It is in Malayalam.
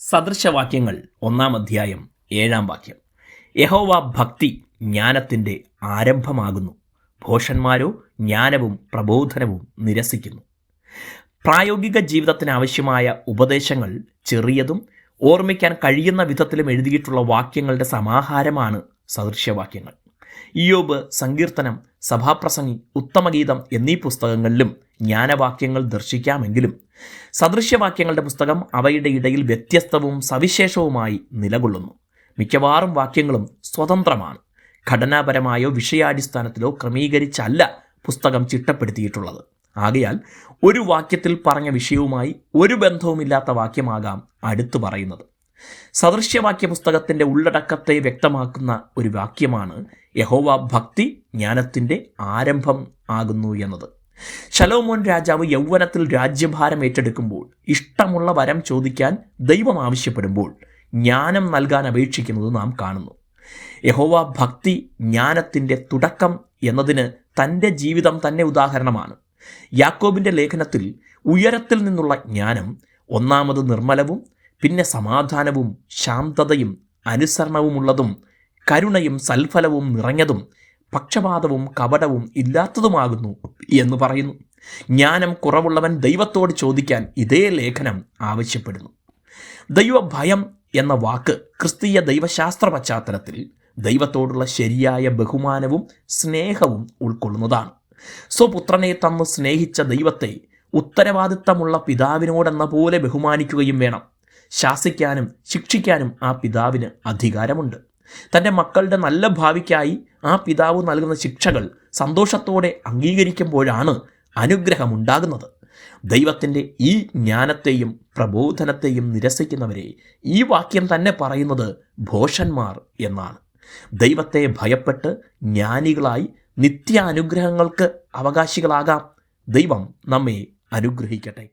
സദൃശവാക്യങ്ങൾ ഒന്നാം അധ്യായം ഏഴാം വാക്യം. യഹോവ ഭക്തി ജ്ഞാനത്തിന്റെ ആരംഭമാകുന്നു. ഭോഷന്മാരോ ജ്ഞാനവും പ്രബോധനവും നിരസിക്കുന്നു. പ്രായോഗിക ജീവിതത്തിന് ആവശ്യമായ ഉപദേശങ്ങൾ ചെറിയതും ഓർമ്മിക്കാൻ കഴിയുന്ന വിധത്തിലും എഴുതിയിട്ടുള്ള വാക്യങ്ങളുടെ സമാഹാരമാണ് സദൃശ്യവാക്യങ്ങൾ ഇയോബ് സങ്കീർത്തനം സഭാപ്രസംഗി ഉത്തമഗീതം എന്നീ പുസ്തകങ്ങളിലും ജ്ഞാനവാക്യങ്ങൾ ദർശിക്കാമെങ്കിലും സദൃശ്യവാക്യങ്ങളുടെ പുസ്തകം അവയുടെ ഇടയിൽ വ്യത്യസ്തവും സവിശേഷവുമായി നിലകൊള്ളുന്നു. മിക്കവാറും വാക്യങ്ങളും സ്വതന്ത്രമാണ്. ഘടനാപരമായോ വിഷയാടിസ്ഥാനത്തിലോ ക്രമീകരിച്ചല്ല പുസ്തകം ചിട്ടപ്പെടുത്തിയിട്ടുള്ളത്. ആകയാൽ ഒരു വാക്യത്തിൽ പറഞ്ഞ വിഷയവുമായി ഒരു ബന്ധവുമില്ലാത്ത വാക്യമാകാം അടുത്തു പറയുന്നത്. സദൃശ്യവാക്യ പുസ്തകത്തിന്റെ ഉള്ളടക്കത്തെ വ്യക്തമാക്കുന്ന ഒരു വാക്യമാണ് യഹോവ ഭക്തി ജ്ഞാനത്തിന്റെ ആരംഭം ആകുന്നു എന്നത്. ശലോമോൻ രാജാവ് യൗവനത്തിൽ രാജ്യഭാരം ഏറ്റെടുക്കുമ്പോൾ ഇഷ്ടമുള്ള വരം ചോദിക്കാൻ ദൈവം ആവശ്യപ്പെടുമ്പോൾ ജ്ഞാനം നൽകാൻ അപേക്ഷിക്കുന്നത് നാം കാണുന്നു. യഹോവ ഭക്തി ജ്ഞാനത്തിന്റെ തുടക്കം എന്നതിന് തന്റെ ജീവിതം തന്നെ ഉദാഹരണമാണ്. യാക്കോബിന്റെ ലേഖനത്തിൽ ഉയരത്തിൽ നിന്നുള്ള ജ്ഞാനം ഒന്നാമത് നിർമ്മലവും പിന്നെ സമാധാനവും ശാന്തതയും അനുസരണവുമുള്ളതും കരുണയും സൽഫലവും നിറഞ്ഞതും പക്ഷപാതവും കപടവും ഇല്ലാത്തതുമാകുന്നു. എന്ന് പറയുന്നു. ജ്ഞാനം കുറവുള്ളവൻ ദൈവത്തോട് ചോദിക്കാൻ ഇതേ ലേഖനം ആവശ്യപ്പെടുന്നു. ദൈവഭയം എന്ന വാക്ക് ക്രിസ്തീയ ദൈവശാസ്ത്ര പശ്ചാത്തലത്തിൽ ദൈവത്തോടുള്ള ശരിയായ ബഹുമാനവും സ്നേഹവും ഉൾക്കൊള്ളുന്നതാണ്. സ്വപുത്രനെ തന്ന് സ്നേഹിച്ച ദൈവത്തെ ഉത്തരവാദിത്തമുള്ള പിതാവിനോടെന്ന പോലെ ബഹുമാനിക്കുകയും വേണം. ശാസിക്കാനും ശിക്ഷിക്കാനും ആ പിതാവിന് അധികാരമുണ്ട്. തന്റെ മക്കളുടെ നല്ല ഭാവിക്കായി ആ പിതാവ് നൽകുന്ന ശിക്ഷകൾ സന്തോഷത്തോടെ അംഗീകരിക്കുമ്പോഴാണ് അനുഗ്രഹമുണ്ടാകുന്നത്. ദൈവത്തിന്റെ ഈ ജ്ഞാനത്തെയും പ്രബോധനത്തെയും നിരസിക്കുന്നവരെ ഈ വാക്യം തന്നെ പറയുന്നത് ഭോഷന്മാർ എന്നാണ്. ദൈവത്തെ ഭയപ്പെട്ട് ജ്ഞാനികളായി നിത്യ അനുഗ്രഹങ്ങൾക്ക് അവകാശികളാകാം ദൈവം നമ്മെ അനുഗ്രഹിക്കട്ടെ.